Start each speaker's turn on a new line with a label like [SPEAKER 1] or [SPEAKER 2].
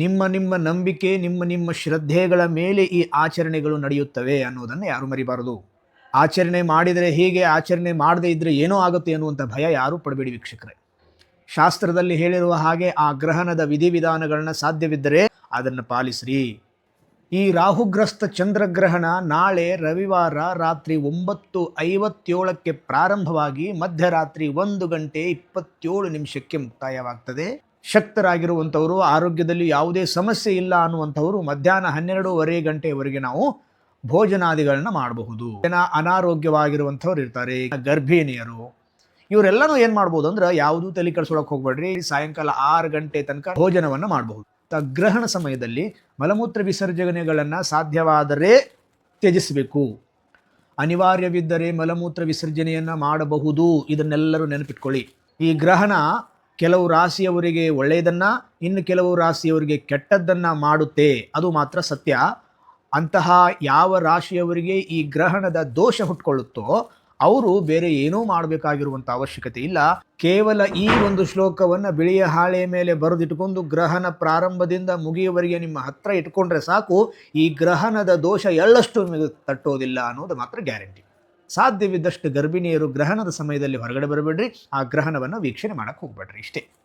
[SPEAKER 1] ನಿಮ್ಮ ನಿಮ್ಮ ನಂಬಿಕೆ, ನಿಮ್ಮ ನಿಮ್ಮ ಶ್ರದ್ಧೆಗಳ ಮೇಲೆ ಈ ಆಚರಣೆಗಳು ನಡೆಯುತ್ತವೆ ಅನ್ನೋದನ್ನು ಯಾರು ಮರಿಬಾರದು? ಆಚರಣೆ ಮಾಡಿದರೆ ಹೀಗೆ, ಆಚರಣೆ ಮಾಡದೇ ಇದ್ದರೆ ಏನೋ ಆಗುತ್ತೆ ಅನ್ನುವಂಥ ಭಯ ಯಾರೂ ಪಡಬೇಡಿ ವೀಕ್ಷಕರೇ. ಶಾಸ್ತ್ರದಲ್ಲಿ ಹೇಳಿರುವ ಹಾಗೆ ಆ ಗ್ರಹಣದ ವಿಧಿವಿಧಾನಗಳನ್ನ ಸಾಧ್ಯವಿದ್ದರೆ ಅದನ್ನು ಪಾಲಿಸ್ರಿ. ಈ ರಾಹುಗ್ರಸ್ತ ಚಂದ್ರಗ್ರಹಣ ನಾಳೆ ರವಿವಾರ ರಾತ್ರಿ ಒಂಬತ್ತು ಐವತ್ತೇಳಕ್ಕೆ ಪ್ರಾರಂಭವಾಗಿ ಮಧ್ಯರಾತ್ರಿ ಒಂದು ಗಂಟೆ ಇಪ್ಪತ್ತೇಳು ನಿಮಿಷಕ್ಕೆ ಮುಕ್ತಾಯವಾಗ್ತದೆ. ಶಕ್ತರಾಗಿರುವಂಥವರು, ಆರೋಗ್ಯದಲ್ಲಿ ಯಾವುದೇ ಸಮಸ್ಯೆ ಇಲ್ಲ ಅನ್ನುವಂಥವರು ಮಧ್ಯಾಹ್ನ ಹನ್ನೆರಡೂವರೆ ಗಂಟೆಯವರೆಗೆ ನಾವು ಭೋಜನಾದಿಗಳನ್ನ ಮಾಡಬಹುದು. ಜನ ಅನಾರೋಗ್ಯವಾಗಿರುವಂಥವ್ರು ಇರ್ತಾರೆ, ಗರ್ಭಿಣಿಯರು. ಇವರೆಲ್ಲನೂ ಏನು ಮಾಡ್ಬೋದು ಅಂದ್ರೆ ಯಾವುದೂ ತಲೆ ಕೆಡಿಸ್ಕೊಳಕ್ ಹೋಗ್ಬೇಡ್ರಿ, ಸಾಯಂಕಾಲ ಆರು ಗಂಟೆ ತನಕ ಭೋಜನವನ್ನು ಮಾಡಬಹುದು ಗ್ರಹಣ ಸಮಯದಲ್ಲಿ ಮಲಮೂತ್ರ ವಿಸರ್ಜನೆಗಳನ್ನು ಸಾಧ್ಯವಾದರೆ ತ್ಯಜಿಸಬೇಕು. ಅನಿವಾರ್ಯವಿದ್ದರೆ ಮಲಮೂತ್ರ ವಿಸರ್ಜನೆಯನ್ನು ಮಾಡಬಹುದು. ಇದನ್ನೆಲ್ಲರೂ ನೆನಪಿಟ್ಕೊಳ್ಳಿ. ಈ ಗ್ರಹಣ ಕೆಲವು ರಾಶಿಯವರಿಗೆ ಒಳ್ಳೆಯದನ್ನ, ಇನ್ನು ಕೆಲವು ರಾಶಿಯವರಿಗೆ ಕೆಟ್ಟದ್ದನ್ನು ಮಾಡುತ್ತೆ. ಅದು ಮಾತ್ರ ಸತ್ಯ. ಅಂತಹ ಯಾವ ರಾಶಿಯವರಿಗೆ ಈ ಗ್ರಹಣದ ದೋಷ ಹುಟ್ಕೊಳ್ಳುತ್ತೋ, ಅವರು ಬೇರೆ ಏನೂ ಮಾಡಬೇಕಾಗಿರುವಂಥ ಅವಶ್ಯಕತೆ ಇಲ್ಲ. ಕೇವಲ ಈ ಒಂದು ಶ್ಲೋಕವನ್ನು ಬಿಳಿಯ ಹಾಳೆಯ ಮೇಲೆ ಬರೆದಿಟ್ಟುಕೊಂಡು ಗ್ರಹಣ ಪ್ರಾರಂಭದಿಂದ ಮುಗಿಯುವವರೆಗೆ ನಿಮ್ಮ ಹತ್ರ ಇಟ್ಕೊಂಡ್ರೆ ಸಾಕು, ಈ ಗ್ರಹಣದ ದೋಷ ಎಳ್ಳಷ್ಟು ತಟ್ಟೋದಿಲ್ಲ ಅನ್ನೋದು ಮಾತ್ರ ಗ್ಯಾರಂಟಿ. ಸಾಧ್ಯವಿದ್ದಷ್ಟು ಗರ್ಭಿಣಿಯರು ಗ್ರಹಣದ ಸಮಯದಲ್ಲಿ ಹೊರಗಡೆ ಬರಬೇಡ್ರಿ. ಆ ಗ್ರಹಣವನ್ನು ವೀಕ್ಷಣೆ ಮಾಡೋಕ್ಕೆ ಹೋಗ್ಬೇಡ್ರಿ ಇಷ್ಟೇ.